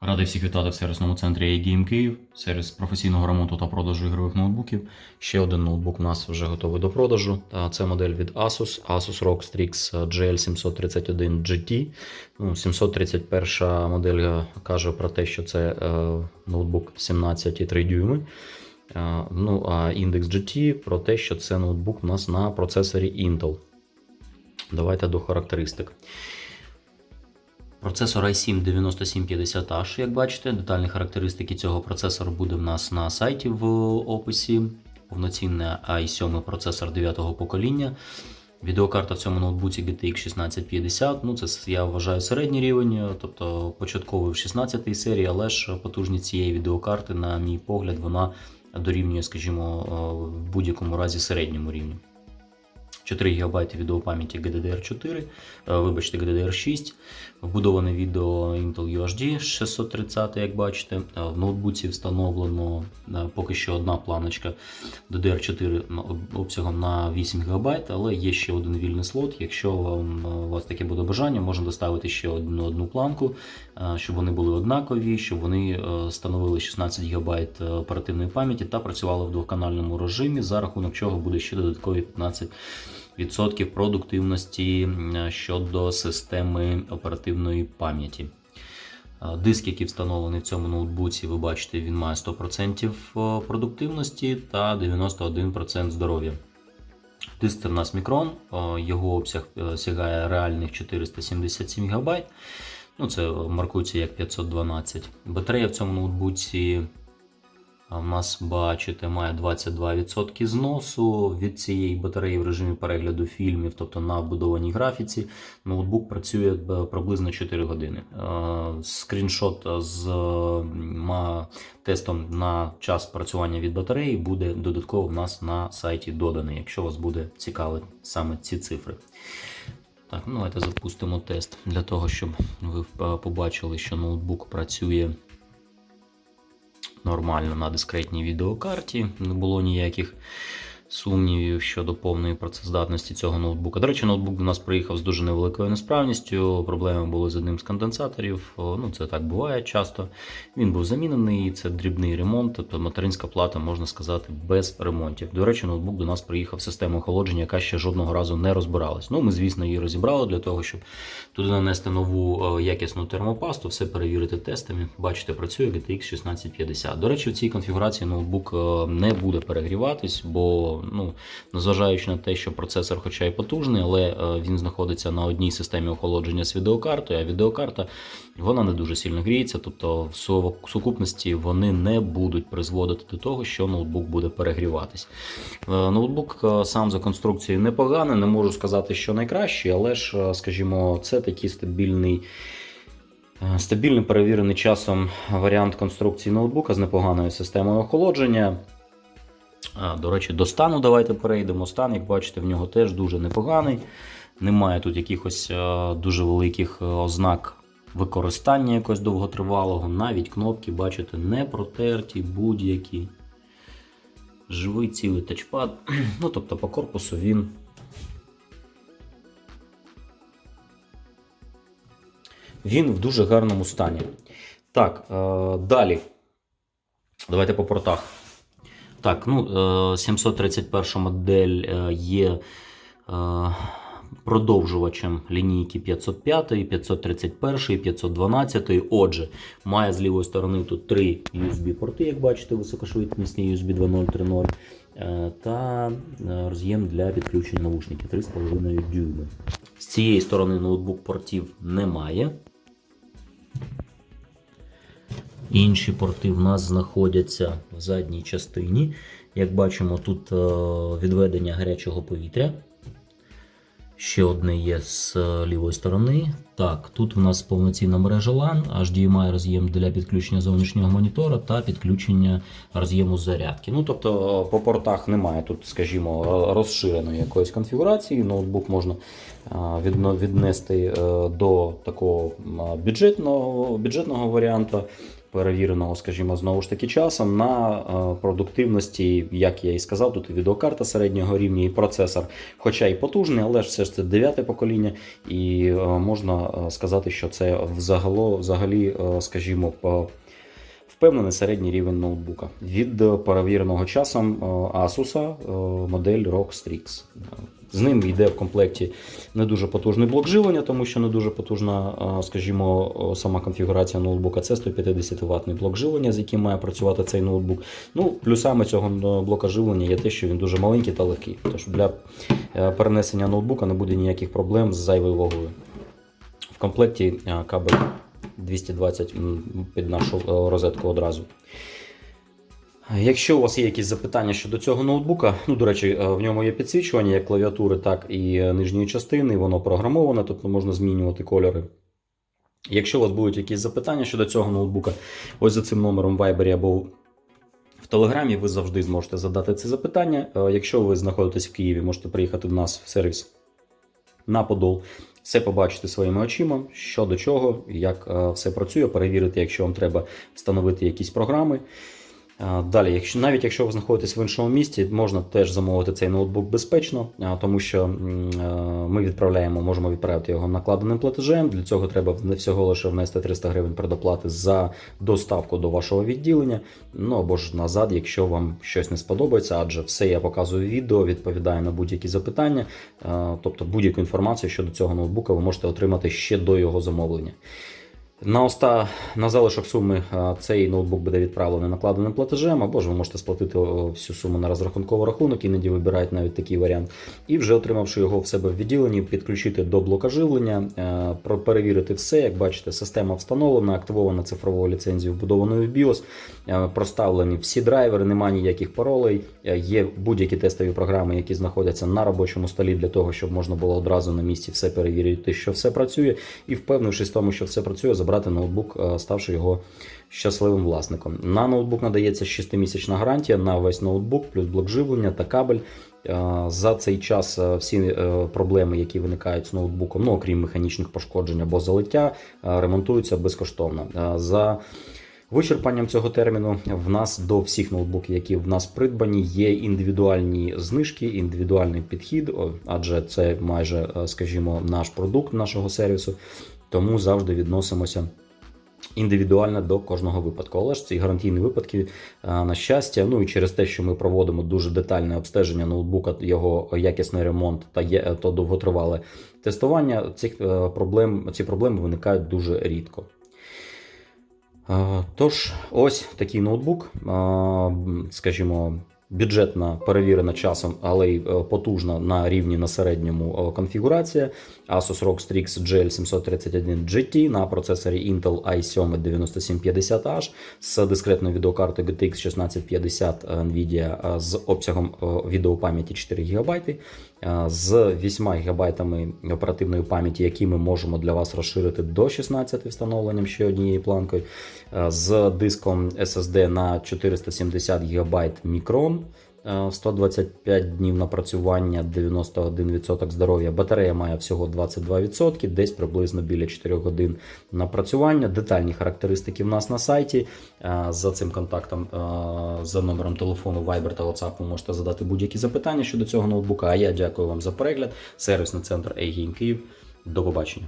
Радий всіх вітати в сервісному центрі A-Game Київ, сервіс професійного ремонту та продажу ігрових ноутбуків. Ще один ноутбук у нас вже готовий до продажу. Це модель від Asus, Asus ROG Strix GL731 GT. Ну, 731 модель каже про те, що це е, ноутбук 17,3 дюйми. Е, ну, а індекс GT про те, що це ноутбук у нас на процесорі Intel. Давайте до характеристик. Процесор i7 9750H, як бачите, детальні характеристики цього процесору буде в нас на сайті в описі. Повноцінний i7 процесор 9-го покоління. Відеокарта в цьому ноутбуці GTX 1650. Ну, це я вважаю середній рівень, тобто початковий в 16 серії, але ж потужність цієї відеокарти, на мій погляд, вона дорівнює, скажімо, в будь-якому разі середньому рівню. 4 ГБ відеопам'яті GDDR4, е, вибачте, GDDR6, вбудоване відео Intel UHD 630, як бачите. Е, В ноутбуці встановлено е, поки що одна планочка DDR4 ну, обсягом на 8 ГБ, але є ще один вільний слот. Якщо вам, у вас таке буде бажання, можна доставити ще одну, одну планку, щоб вони були однакові, щоб вони становили 16 ГБ оперативної пам'яті та працювали в двохканальному режимі, за рахунок чого буде ще додаткові 15 відсотків продуктивності щодо системи оперативної пам'яті. Диск, який встановлений в цьому ноутбуці, ви бачите, він має 100% продуктивності та 91% здоров'я. Диск це в нас мікрон, його обсяг е, сягає реальних 477 ГБ. Ну, Це маркується як 512. Батарея в цьому ноутбуці в нас, бачите, має 22% зносу від цієї батареї в режимі перегляду фільмів, тобто на вбудованій графіці. Ноутбук працює приблизно 4 години. Скріншот з тестом на час працювання від батареї буде додатково в нас на сайті доданий, якщо вас буде цікавити саме ці цифри. Так, ну давайте запустимо тест для того, щоб ви побачили, що ноутбук працює нормально на дискретній відеокарті. Не було ніяких сумнівів щодо повної працездатності цього ноутбука. До речі, ноутбук до нас приїхав з дуже невеликою несправністю. Проблеми були з одним з конденсаторів. Ну, це так буває часто. Він був замінений, це дрібний ремонт, тобто материнська плата, можна сказати, без ремонтів. До речі, ноутбук до нас приїхав з системою охолодження, яка ще жодного разу не розбиралась. Ну, ми, звісно, її розібрали для того, щоб туди нанести нову якісну термопасту, все перевірити тестами. Бачите, працює GTX 1650. До речі, в цій конфігурації ноутбук не буде перегріватись, бо ну, незважаючи на те, що процесор, хоча й потужний, але е, він знаходиться на одній системі охолодження з відеокартою, а відеокарта вона не дуже сильно гріється, тобто в сукупності вони не будуть призводити до того, що ноутбук буде перегріватись. Е, ноутбук е, сам за конструкцією непоганий, не можу сказати, що найкращий, але ж, скажімо, це такий стабільний. Стабільний перевірений часом варіант конструкції ноутбука з непоганою системою охолодження. До речі, до стану давайте перейдемо. Стан, як бачите, в нього теж дуже непоганий. Немає тут якихось дуже великих ознак використання якогось довготривалого. Навіть кнопки, бачите, не протерті, будь-які. Живий цілий тачпад. Ну, тобто, по корпусу він. Він в дуже гарному стані. Так, е, далі. Давайте по портах. Так, ну 731 модель е, є е, продовжувачем лінійки 505, 531, 512. Отже, має з лівої сторони тут три USB-порти, як бачите, високошвидкісні USB 2.0 3.0 та е, роз'єм для підключення навушників 3,5 дюйми. З цієї сторони ноутбук портів немає. Інші порти в нас знаходяться в задній частині. Як бачимо, тут відведення гарячого повітря. Ще одне є з лівої сторони. Так, тут у нас повноцінна мережа LAN, HDMI роз'єм для підключення зовнішнього монітора та підключення роз'єму зарядки. Ну, тобто по портах немає тут, скажімо, розширеної якоїсь конфігурації. Ноутбук можна віднести до такого бюджетного, бюджетного варіанту. Перевіреного, скажімо, знову ж таки часом на е, продуктивності, як я і сказав, тут і відеокарта середнього рівня, і процесор, хоча і потужний, але ж все ж це дев'яте покоління, і е, можна е, сказати, що це взагалі, е, скажімо, по впевнений середній рівень ноутбука від е, перевіреного часом е, Asus е, модель ROG Strix. З ним йде в комплекті не дуже потужний блок живлення, тому що не дуже потужна, скажімо, сама конфігурація ноутбука. Це 150 ватний блок живлення, з яким має працювати цей ноутбук. Ну, плюсами цього блока живлення є те, що він дуже маленький та легкий. Тож для перенесення ноутбука не буде ніяких проблем з зайвою вагою. В комплекті кабель 220 під нашу е, розетку одразу. Якщо у вас є якісь запитання щодо цього ноутбука, ну, до речі, е, в ньому є підсвічування як клавіатури, так і нижньої частини, воно програмоване, тобто можна змінювати кольори. Якщо у вас будуть якісь запитання щодо цього ноутбука, ось за цим номером в Viber або в Телеграмі ви завжди зможете задати це запитання. Е, Якщо ви знаходитесь в Києві, можете приїхати до нас в сервіс на Подол, все побачити своїми очима, що до чого, як е, все працює, перевірити, якщо вам треба встановити якісь програми. Далі, якщо навіть якщо ви знаходитесь в іншому місті, можна теж замовити цей ноутбук безпечно, тому що ми відправляємо, можемо відправити його накладеним платежем. Для цього треба всього лише внести 300 гривень предоплати за доставку до вашого відділення. Ну або ж назад, якщо вам щось не сподобається, адже все я показую відео, відповідаю на будь-які запитання. Тобто будь-яку інформацію щодо цього ноутбука ви можете отримати ще до його замовлення. На оста на залишок суми цей ноутбук буде відправлений накладеним платежем, або ж ви можете сплатити всю суму на розрахунковий рахунок, іноді вибирають навіть такий варіант. І вже отримавши його в себе в відділенні, підключити до блока живлення, е, перевірити все. Як бачите, система встановлена, активована цифровою ліцензією, вбудованою в BIOS, е, проставлені всі драйвери, немає ніяких паролей. е, Є будь-які тестові програми, які знаходяться на робочому столі для того, щоб можна було одразу на місці все перевірити, що все працює, і впевнившись в тому, що все працює, забрати ноутбук, е, ставши його щасливим власником. На ноутбук надається 6-місячна гарантія на весь ноутбук, плюс блок живлення та кабель. Е, За цей час е, всі проблеми, які виникають з ноутбуком, ну окрім механічних пошкоджень або залиття, ремонтуються безкоштовно. За Вичерпанням цього терміну в нас до всіх ноутбуків, які в нас придбані, є індивідуальні знижки, індивідуальний підхід, адже це майже, скажімо, наш продукт нашого сервісу, тому завжди відносимося. Індивідуально до кожного випадку, але ж ці гарантійні випадки, е, на щастя, ну і через те, що ми проводимо дуже детальне обстеження ноутбука, його якісний ремонт та є то довготривале тестування, цих е, проблем, ці проблеми виникають дуже рідко. Е, Тож, ось такий ноутбук, е, скажімо, бюджетна, перевірена часом, але й е, потужна на рівні на середньому е, конфігурація. Asus ROG Strix GL731 GT на процесорі Intel i7 9750H з дискретною відеокартою GTX 1650 Nvidia е, з обсягом відеопам'яті 4 ГБ, з 8 ГБ оперативної пам'яті, які ми можемо для вас розширити до 16 встановленням ще однією планкою, е, з диском SSD на 470 ГБ Micron. Е, 125 днів напрацювання, 91% здоров'я. Батарея має всього 22%, десь приблизно біля 4 годин напрацювання. Детальні характеристики в нас на сайті. Е, За цим контактом, е, за номером телефону Viber та WhatsApp ви можете задати будь-які запитання щодо цього ноутбука. А я дякую вам за перегляд. Сервісний центр A-Game Київ. До побачення.